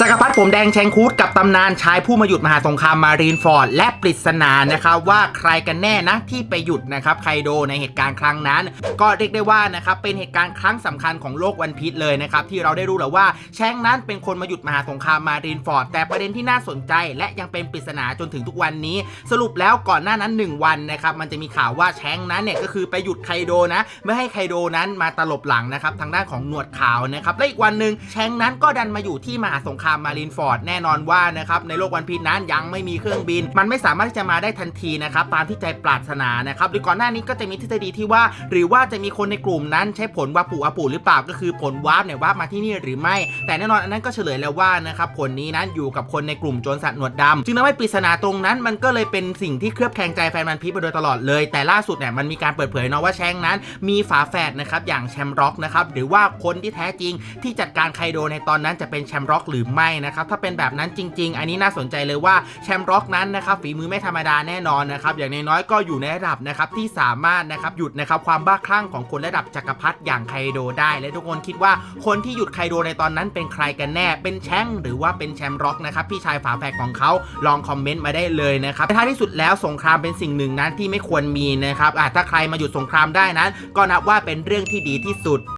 จักรพรรดิผมแดงแชงคูดกับ ตำนานชายผู้มาหยุดมหาสงครามมารีนฟอร์ด และปริศนานะครับว่าใครกันแน่นะที่ไปหยุดนะครับไคโดในเหตุการณ์ครั้งนั้น ก็เรียกได้ว่านะครับเป็นเหตุการณ์ครั้งสำคัญของโลกวันพีชเลยนะครับที่เราได้รู้แล้วว่าแชงนั้นเป็นคนมาหยุดมหาสงครามมารีนฟอร์ด แต่ประเด็นที่น่าสนใจ และยังเป็นปริศนาจนถึงทุกวันนี้ สรุปแล้วก่อนหน้านั้น 1 วันนะครับมันจะมีข่าวว่าแชงนั้นเนี่ยก็คือไปหยุดไคโดนะไม่ให้ไคโดนั้นมาตลบหลังนะครับทางด้านของหนวดขาวนะครับและอีกวันหนึ่งแชงนั้นก็ดันมาอยู่ที่มหาสงครามมารีนฟอร์ดแน่นอนว่านะครับในโลกวันพีชนั้นยังไม่มีเครื่องบิน มันไม่สามารถที่จะมาได้ทันทีนะครับตามที่ใจปรารถนานะครับโดยก่อนหน้านี้ก็จะมีทฤษฎีที่ว่า หรือว่าจะมีคนในกลุ่มนั้นใช้ผลวาปูอาปูหรือเปล่าก็คือผลวาร์ปเนี่ยวาร์ปมาที่นี่หรือไม่ แต่แน่นอนอันนั้นก็เฉลยแล้วว่านะครับผลนี้นั้นอยู่กับคนในกลุ่มโจรสัตว์หนวดดำจึงทำให้ปริศนาตรงนั้น มันก็เลยเป็นสิ่งที่เคลือบแคลงใจแฟนมันพีชมาโดยตลอดเลย แต่ล่าสุดเนี่ยมันมีการเปิดเผยเนาะว่าแชงนั้น มีฝาแฝดนะครับอย่างแชมร็อกนะครับหรือว่าคนที่แท้จริงที่จัดการไคโดในตอนนั้นจะเป็นแชมร็อกหรือไม่นะครับถ้าเป็นแบบนั้นจริง ๆ อันนี้น่าสนใจเลยว่าแชมป์ร็อกนั้นนะครับฝีมือไม่ธรรมดาแน่นอนนะครับอย่างน้อยๆก็อยู่ในระดับนะครับที่สามารถนะครับหยุดนะครับความบ้าคลั่งของคนระดับจักรพรรดิอย่างไคโดได้ และทุกคนคิดว่าคนที่หยุดไคโดในตอนนั้นเป็นใครกันแน่ เป็นแช่งหรือว่าเป็นแชมป์ร็อกนะครับพี่ชายฝาแฝดของเขาลองคอมเมนต์มาได้เลยนะครับท้ายที่สุดแล้วสงครามเป็นสิ่งหนึ่งนั้นที่ไม่ควรมีนะครับอ่ถ้าใครมาหยุดสงครามได้นั้น ก็นับว่าเป็นเรื่องที่ดีที่สุด